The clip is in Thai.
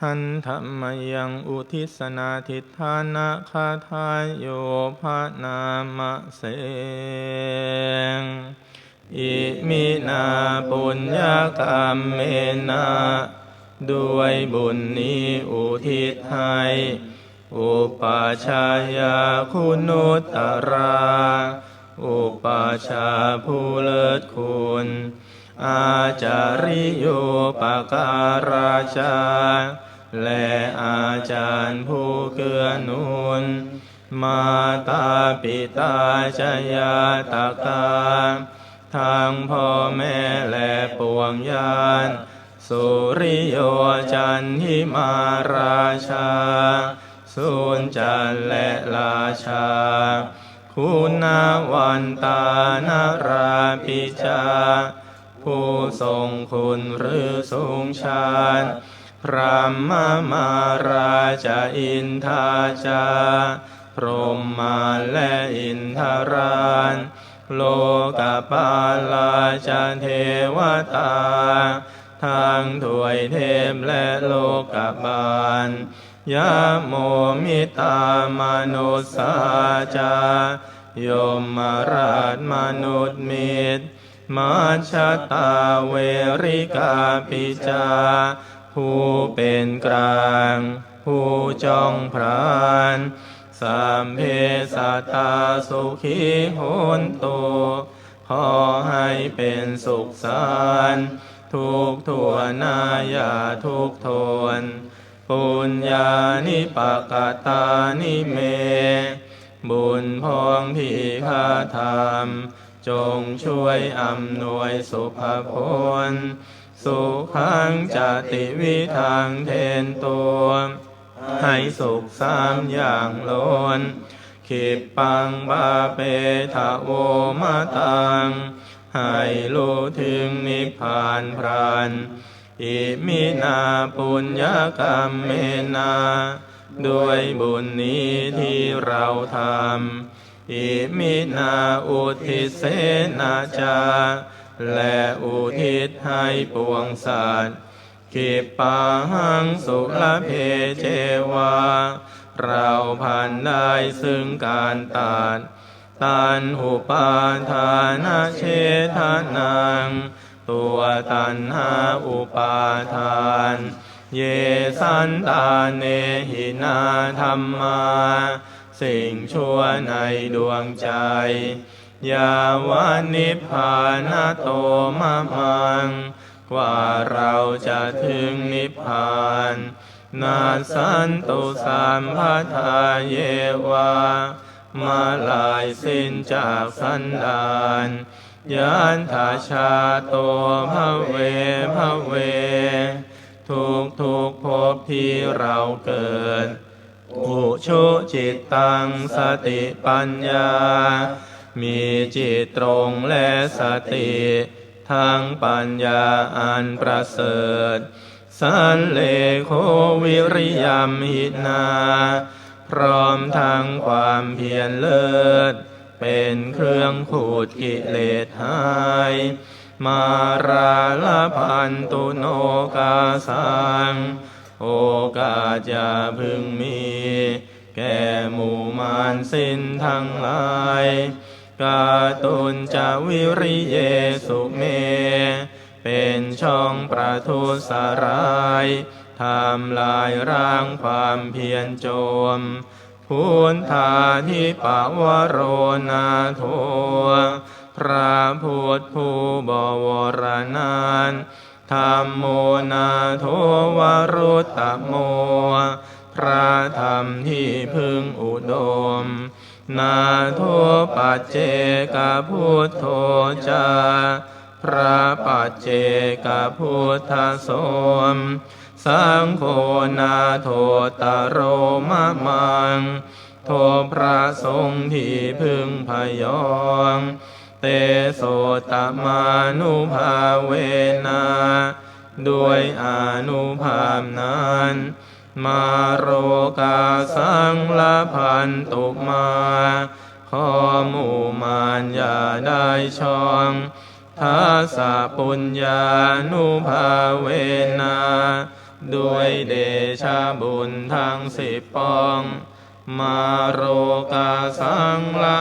ทันธรรมยังอุทิศนาทิฏฐานะคาทายโยภานามะเสงอิมินาปุญญากรรมเมนะด้วยบุญนี้อุทิศให้อุปาชายาคุณุตตรา อุปาชาผู้เลิศคุณ อาจาริโยปการาชา และอาจารย์ผู้เกื้อหนุน มาตาปิตาชยาตากาทางพ่อแม่และปวงญาณสุริโยจันทิมาราชาสุนจันและราชา คุณวันตานาราปิชา ผู้ทรงคุณหรือสูงชาญ พระมมาราชอินทาจาพรหมาและอินทราน โลกปาลาชาเทวตา ทางถวยเทพและโลกบาลยะโมมิตามนุสสาจายมมาราชมนุษย์มิตรมาชตาเวริกาปิจา ผู้เป็นกลาง ผู้จองพรานสามเพสตตาสุขีโหนตุขอให้เป็นสุขสารทุกทัวนายาทุกทนปุญญานิปกตานิเม บุญพองที่ข้าทำจงช่วยอำนวยสุภพล สุขังจติวิทางเทนตัวให้สุขสามอย่างล้นขิปปังบาเปทะโวมาตัง ให้รู้ถึงนิพพานพรานอิมินาปุญญกรรมเมนา ด้วยบุญนี้ที่เราทำอิมินาอุทิศเสนาจา และอุทิศให้ปวงสัตว์กิปปาหังสุลเพเจวา เราผ่านได้ซึ่งการตัดตันหุปาทานาเชทานัง ตัวตันหาอุปาทาน เยสันตาเนหินาธรรมา สิ่งชั่วในดวงใจ ยาวานิพานาโตมะมัง กว่าเราจะถึงนิพพาน นาสันตุสามพัทาเยวา มาลายสิ้นจากสันดานยานทาชาโตภเวภเว ทุกทุกภพที่เราเกิด อุชุจิตตังสติปัญญา มีจิตตรงและสติทั้งปัญญาอันประเสริฐ สันเลโควิริยมหินา พร้อมทั้งความเพียรเลิศ เป็นเครื่องขูดกิเลสหาย มาราลพันตุโนกาสัง โอกาสจะพึงมี แก่หมู่มารสิ้นทั้งหลาย กาตุนจะวิริเยสุเม เป็นช่องประทุสรายทำลายร่างความเพียรโจมพุทธาทิปวโรนาโทพระพุทธผู้บวรนานธรรมโมนาโทวรุตตโม พระธรรมที่พึงอุดม นาโทปัจเจกพุทโธจาพระปัจเจกพุทธสมสังโฆนาโทตโรมะมัง โทพระสงฆ์ที่พึงพยองเตโสตมานุภาเวนา ด้วยอนุภาพนั้น มาโรกาสังละพันตุมาขอมู่มานอย่าได้ช่องทัสสะปุญญานุภาเวนาด้วยเดชะบุญทั้งสิบปอง มาโรกาสังละ